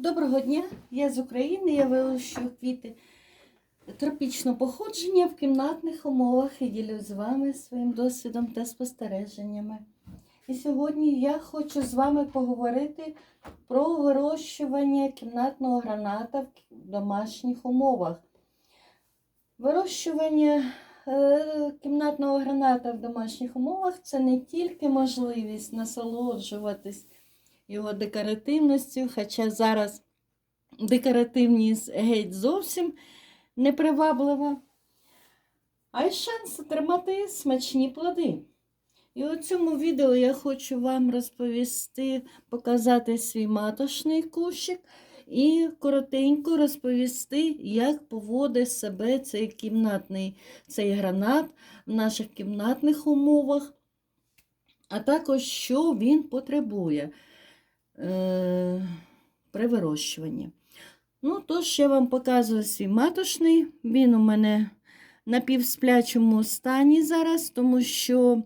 Доброго дня, я з України, я вирощую квіти тропічного походження в кімнатних умовах і ділюсь з вами своїм досвідом та спостереженнями. І сьогодні я хочу з вами поговорити про вирощування кімнатного граната в домашніх умовах. Вирощування е, кімнатного граната в домашніх умовах це не тільки можливість насолоджуватись його декоративністю, хоча зараз декоративність геть зовсім неприваблива, а й шанс отримати смачні плоди. І у цьому відео я хочу вам розповісти, показати свій маточний кущик і коротенько розповісти, як поводить себе цей кімнатний цей гранат в наших кімнатних умовах, а також що він потребує е, при вирощуванні. Ну, тож, я вам показую свій маточний. Він у мене на півсплячому стані зараз, тому що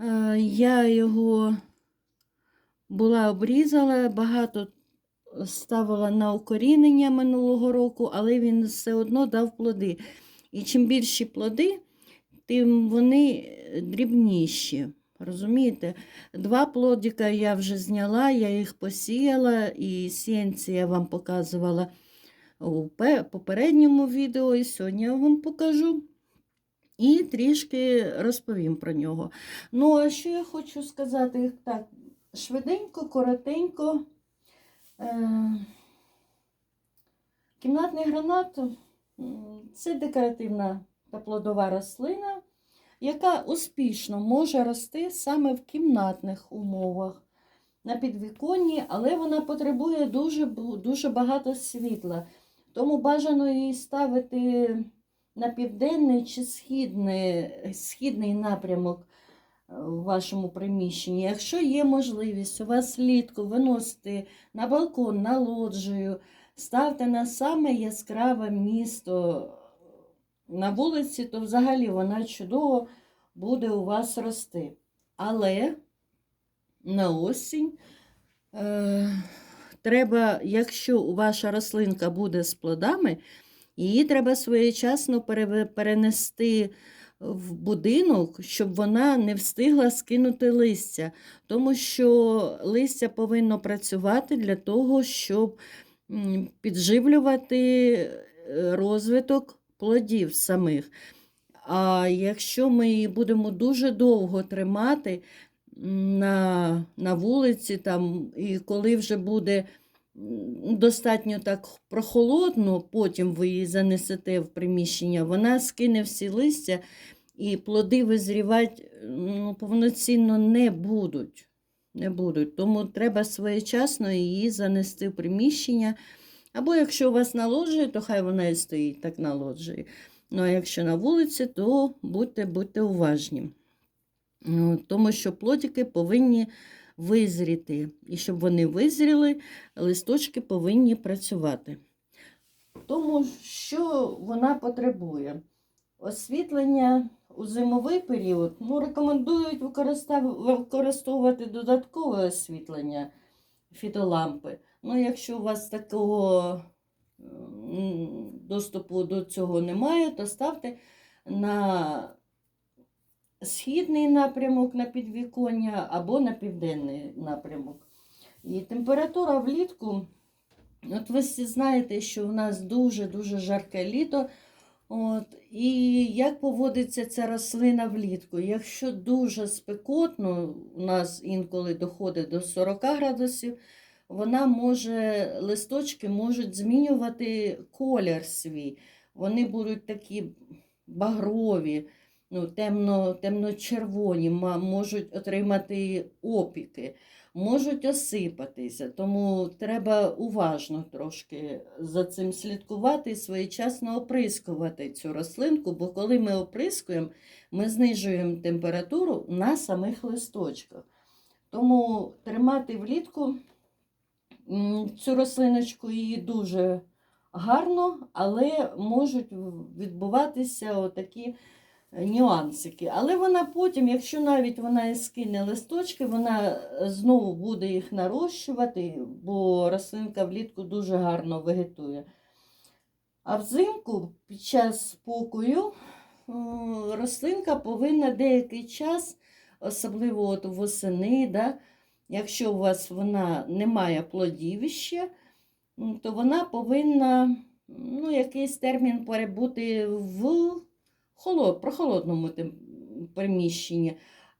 е, я його була обрізала, багато ставила на укорінення минулого року, але він все одно дав плоди. І чим більші плоди, тим вони дрібніші. Розумієте? Два плодика я вже зняла, я їх посіяла, і сіянці я вам показувала у попередньому відео, і сьогодні я вам покажу. І трішки розповім про нього. Ну, а що я хочу сказати? Так, швиденько, коротенько. Е- Кімнатний гранат це декоративна та плодова рослина яка успішно може рости саме в кімнатних умовах на підвіконні, але вона потребує дуже дуже багато світла. Тому бажано її ставити на південний чи східний, східний напрямок в вашому приміщенні. Якщо є можливість у вас влітку виносити на балкон, на лоджію, ставте на саме яскраве місто на вулиці, то взагалі вона чудово буде у вас рости. Але на осінь е, треба, якщо ваша рослинка буде з плодами, її треба своєчасно перенести в будинок, щоб вона не встигла скинути листя, тому що листя повинно працювати для того, щоб підживлювати е, розвиток плодів самих. А якщо ми її будемо дуже довго тримати на на вулиці, там, і коли вже буде достатньо так прохолодно, потім ви її занесете в приміщення, вона скине всі листя і плоди визрівати ну, повноцінно не будуть. не будуть. Тому треба своєчасно її занести в приміщення. Або якщо у вас на лоджії, то хай вона і стоїть так на лоджії. Ну, а якщо на вулиці, то будьте будьте уважні. Ну, Тому що плодики повинні визріти. І щоб вони визріли, листочки повинні працювати. Тому що вона потребує освітлення у зимовий період, ну, рекомендують використовувати додаткове освітлення фітолампи. Ну, якщо у вас такого доступу до цього немає, то ставте на східний напрямок на підвіконня або на південний напрямок. І температура влітку, от ви всі знаєте, що в нас дуже-дуже жарке літо. От, І як поводиться ця рослина влітку? Якщо дуже спекотно, у нас інколи доходить до 40 градусів, вона може, листочки можуть змінювати колір свій. Вони будуть такі багрові, ну, темно, темно-червоні, можуть отримати опіки, можуть осипатися. Тому треба уважно трошки за цим слідкувати і своєчасно оприскувати цю рослинку, бо коли ми оприскуємо, ми знижуємо температуру на самих листочках. Тому тримати влітку. Цю рослиночку її дуже гарно, але можуть відбуватися отакі е, нюансики. Але вона потім, якщо навіть вона і скине листочки, вона е, знову буде їх нарощувати, бо рослинка влітку дуже гарно вегетує. А взимку під час спокою рослинка повинна деякий час, особливо от восени, да, якщо у вас вона не має плодів іще, м, то вона повинна ну, якийсь термін перебути в холод, прохолодному приміщенні.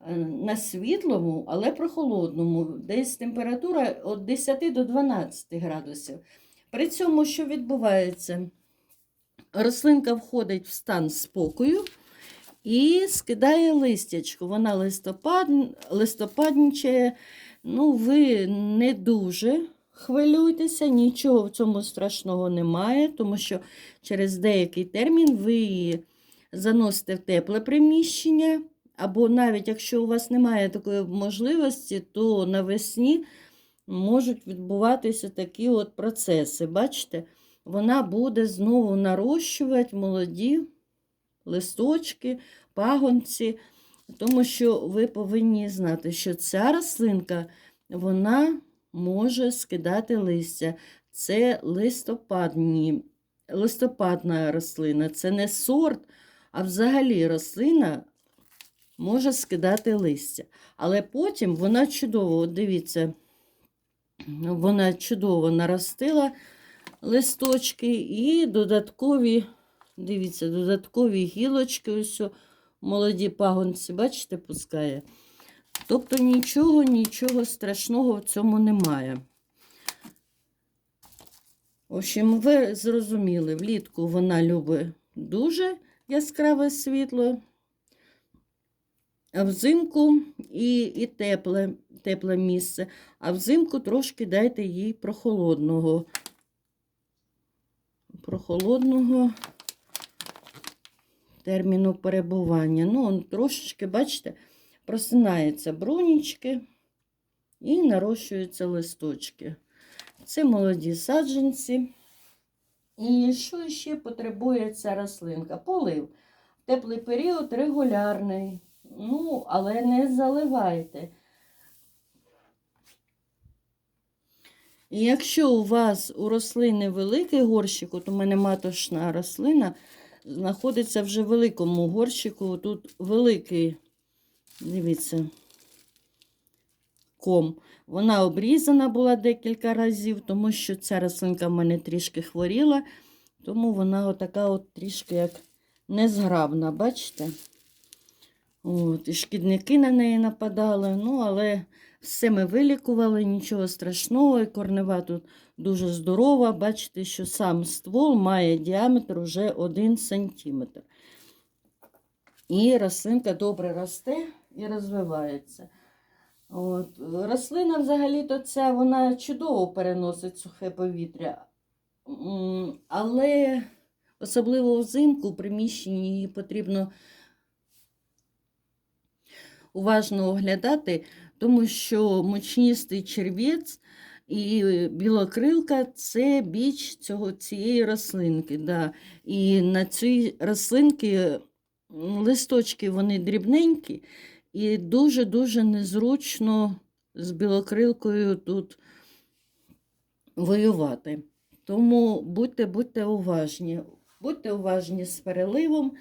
Е, На світлому, але прохолодному, десь температура від 10 до 12 градусів. При цьому, що відбувається? Рослинка входить в стан спокою і скидає листячко. Вона листопад, листопадничає. Ну, ви не дуже хвилюйтеся, нічого в цьому страшного немає, тому що через деякий термін ви її заносите в тепле приміщення. Або навіть якщо у вас немає такої можливості, то навесні можуть відбуватися такі от процеси. Бачите? вона буде знову нарощувати молоді листочки, пагонці, тому що ви повинні знати, що ця рослинка вона може скидати листя. Це листопадні, листопадна рослина, це не сорт, а взагалі рослина може скидати листя. Але потім вона чудово, дивіться, вона чудово наростила листочки і додаткові, дивіться, додаткові гілочки, ось молоді пагонці, бачите, пускає. Тобто нічого, нічого страшного в цьому немає. В общем, ви зрозуміли, влітку вона любить дуже яскраве світло, а взимку і, і тепле, тепле місце, а взимку трошки дайте їй прохолодного прохолодного терміну перебування. Ну, он трошечки, бачите, просинаються брунічки і нарощуються листочки. Це молоді саджанці. І що ще потребує ця рослинка? Полив. Теплий період регулярний. Ну, але не заливайте. І якщо у вас у рослини великий горщик, от у мене маточна рослина, знаходиться вже в великому горщику, тут великий, дивіться, ком. Вона обрізана була декілька разів, тому що ця рослинка в мене трішки хворіла, тому вона отака от трішки як незграбна, бачите? От, і шкідники на неї нападали, ну, але все ми вилікували, нічого страшного, і корнева тут дуже здорова. Бачите, що сам ствол має діаметр уже 1 см. І рослинка добре росте і розвивається. От. Рослина взагалі-то ця вона чудово переносить сухе повітря. Але особливо взимку в приміщенні її потрібно уважно оглядати, тому що мучністий черв'єць і білокрилка це біч цього, цієї рослинки. Да. І на цій рослинки листочки вони дрібненькі і дуже-дуже незручно з білокрилкою тут воювати. Тому будьте, будьте уважні. Будьте уважні з переливом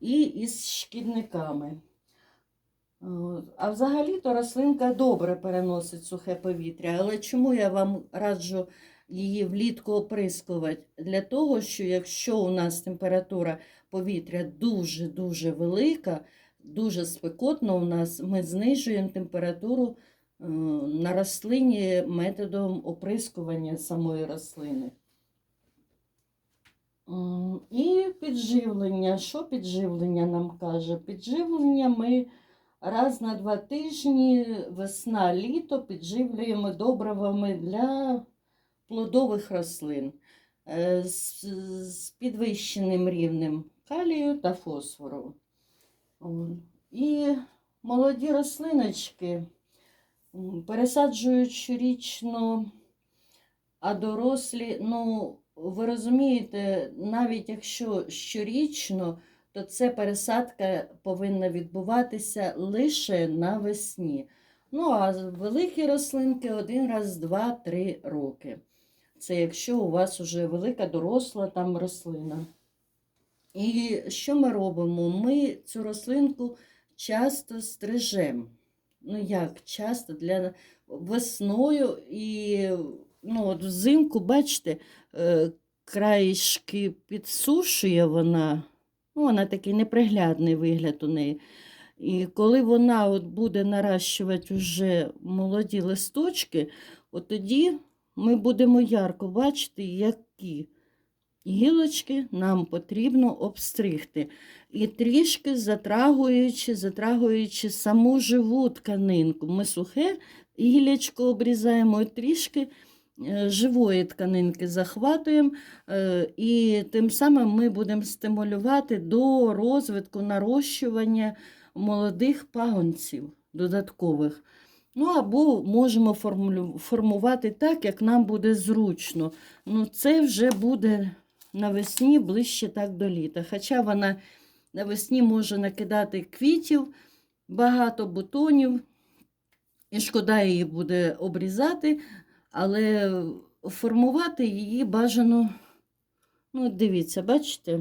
і із шкідниками. А взагалі-то рослинка добре переносить сухе повітря. Але чому я вам раджу її влітку оприскувати? Для того, що якщо у нас температура повітря дуже-дуже велика, дуже спекотно у нас, ми знижуємо температуру е, на рослині методом оприскування самої рослини. І підживлення. Що підживлення нам каже? Підживлення ми раз на два тижні, весна, літо підживлюємо добривами для плодових рослин е, з, з підвищеним рівнем калію та фосфору. І молоді рослиночки пересаджують щорічно, а дорослі, ну, ви розумієте, навіть якщо щорічно, то це пересадка повинна відбуватися лише навесні. Ну, а великі рослинки один раз, два-три роки. Це якщо у вас вже велика доросла там рослина. І що ми робимо? Ми цю рослинку часто стрижемо. Ну, як часто для весною і ну, от взимку, бачите, е, краєшки підсушує вона. Ну, вона такий неприглядний вигляд у неї. І коли вона от буде наращувати вже молоді листочки, от тоді ми будемо ярко бачити, які гілочки нам потрібно обстригти. І трішки затрагуючи, затрагуючи саму живу тканинку. Ми сухе гілячко обрізаємо і трішки живої тканинки захватуємо, е, і тим самим ми будемо стимулювати до розвитку нарощування молодих пагонців додаткових. Ну, або можемо формувати так, як нам буде зручно. Ну, це вже буде навесні ближче так до літа. Хоча вона навесні може накидати квітів, багато бутонів, і шкода її буде обрізати, але формувати її бажано. Ну, дивіться, бачите?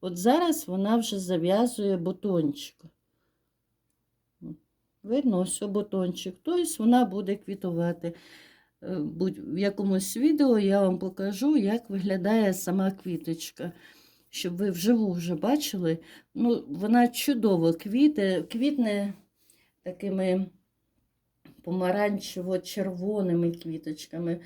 От зараз вона вже зав'язує бутончик. Видно, ось бутончик. Тобто вона буде квітувати. Е, В якомусь відео я вам покажу, як виглядає сама квіточка. Щоб ви вживу вже бачили. Ну, вона чудово квіте, квітне такими помаранчево-червоними квіточками.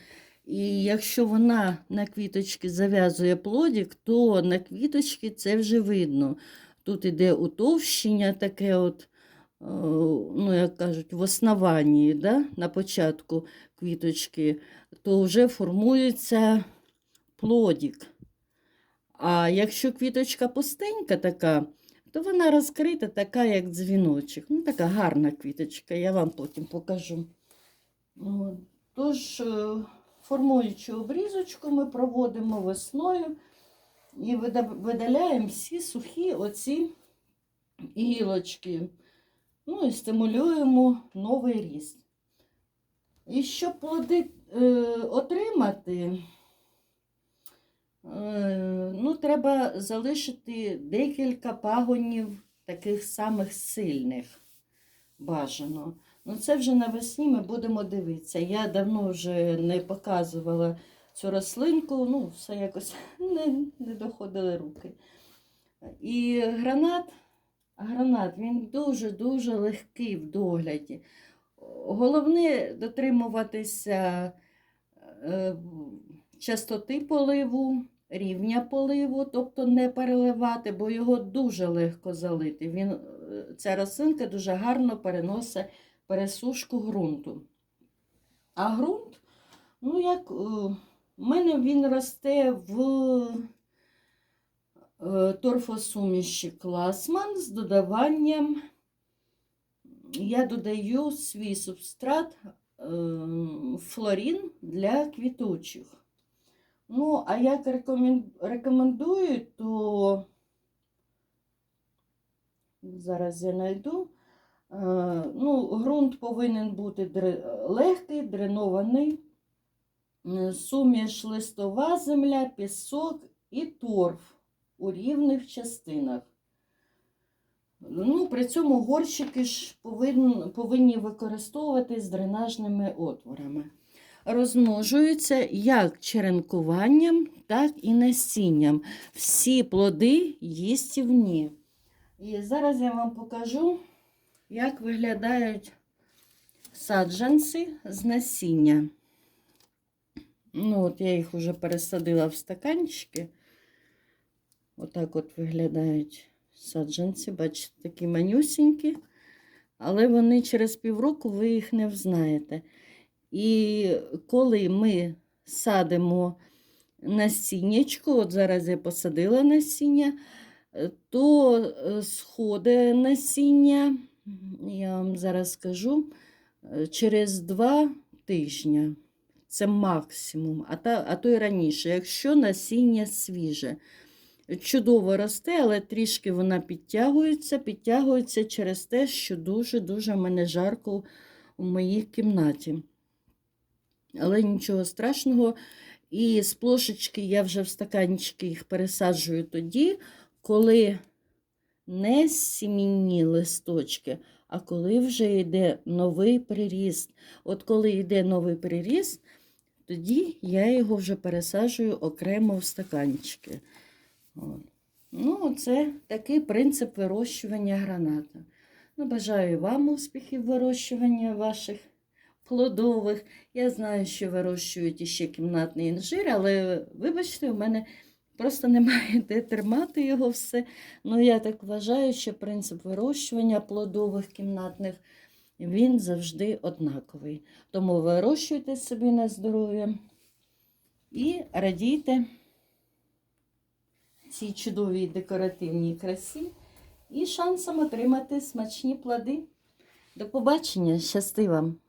І якщо вона на квіточки зав'язує плодик, то на квіточки це вже видно. Тут іде утовщення таке, от, е, ну, як кажуть, в основанні, да, на початку квіточки, то вже формується плодик. А якщо квіточка пустенька така, то вона розкрита, така, як дзвіночок. Ну, така гарна квіточка, я вам потім покажу. Тож, е, формуючи обрізочку, ми проводимо весною і видаляємо всі сухі оці гілочки. Ну і стимулюємо новий ріст. І щоб плоди е, отримати, ну, треба залишити декілька пагонів таких самих сильних бажано. Ну, це вже навесні ми будемо дивитися. Я давно вже не показувала цю рослинку, ну, все якось не, не доходили руки. І гранат, гранат він дуже-дуже легкий в догляді. Головне дотримуватися е, частоти поливу, рівня поливу, тобто не переливати, бо його дуже легко залити. Він, е, ця рослинка дуже гарно переносить пересушку ґрунту. А ґрунт, ну як, е, в мене він росте в е, торфосуміші класман з додаванням. Я додаю свій субстрат е, флорін для квітучих. Ну, а як рекомендую, то зараз я знайду. Е, Ну, ґрунт повинен бути легкий, дренований, Е, суміш листова земля, пісок і торф у рівних частинах. Ну, при цьому горщики ж повинні, повинні використовувати з дренажними отворами. Розмножуються як черенкуванням, так і насінням. Всі плоди їстівні. І зараз я вам покажу, як виглядають саджанці з насіння. Ну, от я їх вже пересадила в стаканчики. Отак от виглядають саджанці, бачите, такі манюсінькі, але вони через півроку ви їх не взнаєте. І коли ми садимо насіннячко, от зараз я посадила насіння, е, то е, сходи насіння, я вам зараз скажу, е, через два тижні. Це максимум, а, та, а то й раніше, якщо насіння свіже. чудово росте, але трішки вона підтягується, підтягується через те, що дуже-дуже мене жарко у моїй кімнаті. Але нічого страшного. І з плошечки я вже в стаканчики їх пересаджую тоді, коли не сімінні листочки, а коли вже йде новий приріст. От коли йде новий приріст, тоді я його вже пересаджую окремо в стаканчики. Ну, це такий принцип вирощування граната. Ну, бажаю вам успіхів вирощування ваших плодових. Я знаю, що вирощують іще кімнатний інжир, але вибачте, у мене просто немає де тримати його все. Ну, я так вважаю, що принцип вирощування плодових кімнатних він завжди однаковий. Тому вирощуйте собі на здоров'я і радійте цій чудовій декоративній красі і шансом отримати смачні плоди. До побачення, щасти вам!